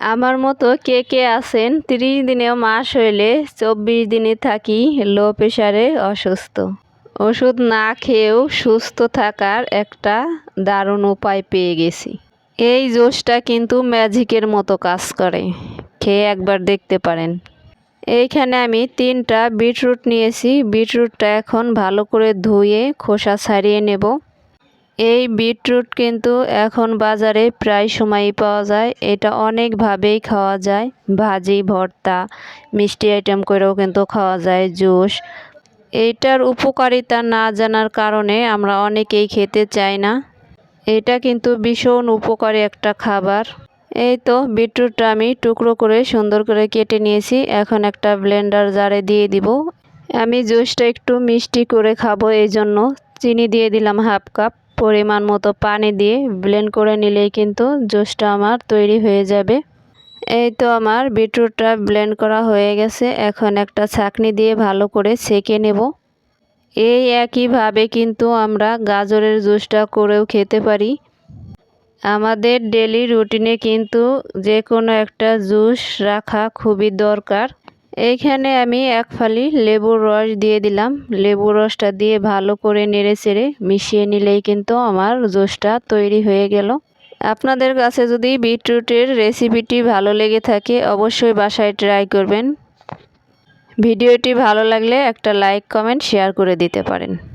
আমার মতো কে কে আছেন? তিরিশ দিনেও মাস হইলে চব্বিশ দিনে থাকি, লো প্রেশারে অসুস্থ। ওষুধ না খেয়েও সুস্থ থাকার একটা দারুণ উপায় পেয়ে গেছি। এই জুসটা কিন্তু ম্যাজিকের মতো কাজ করে, খেয়ে একবার দেখতে পারেন। এইখানে আমি তিনটা বিটরুট নিয়েছি। বিটরুটটা এখন ভালো করে ধুয়ে খোসা ছাড়িয়ে নেব। এই বিটরুট কিন্তু এখন বাজারে প্রায় সময়ই পাওয়া যায়। এটা অনেকভাবেই খাওয়া যায়। ভাজি, ভর্তা, মিষ্টি আইটেম করেও কিন্তু খাওয়া যায় জুস। এইটার উপকারিতা না জানার কারণে আমরা অনেকেই খেতে চাই না। এটা কিন্তু ভীষণ উপকারী একটা খাবার। এই তো বিটরুটটা আমি টুকরো করে সুন্দর করে কেটে নিয়েছি। এখন একটা ব্লেন্ডার জারে দিয়ে দিব। আমি জুসটা একটু মিষ্টি করে খাব, এই জন্য চিনি দিয়ে দিলাম হাফ কাপ। পরিমাণ মতো পানি দিয়ে ব্লেন্ড করে নিলেই কিন্তু জুসটা আমার তৈরি হয়ে যাবে। এই তো আমার বিটরুটটা ব্লেন্ড করা হয়ে গেছে। এখন একটা ছাকনি দিয়ে ভালো করে ছেঁকে নেব। এই একইভাবে কিন্তু আমরা গাজরের জুসটা করেও খেতে পারি। আমাদের ডেলি রুটিনে কিন্তু যে কোনো একটা জুস রাখা খুবই দরকার। এইখানে আমি এক ফালি লেবুর রস দিয়ে দিলাম। লেবুর রসটা দিয়ে ভালো করে নেড়ে চেড়ে মিশিয়ে নিলেই কিন্তু আমার জুসটা তৈরি হয়ে গেল। আপনাদের কাছে যদি বিটরুটের রেসিপিটি ভালো লেগে থাকে, অবশ্যই বাসায় ট্রাই করবেন। ভিডিওটি ভালো লাগলে একটা লাইক, কমেন্ট, শেয়ার করে দিতে পারেন।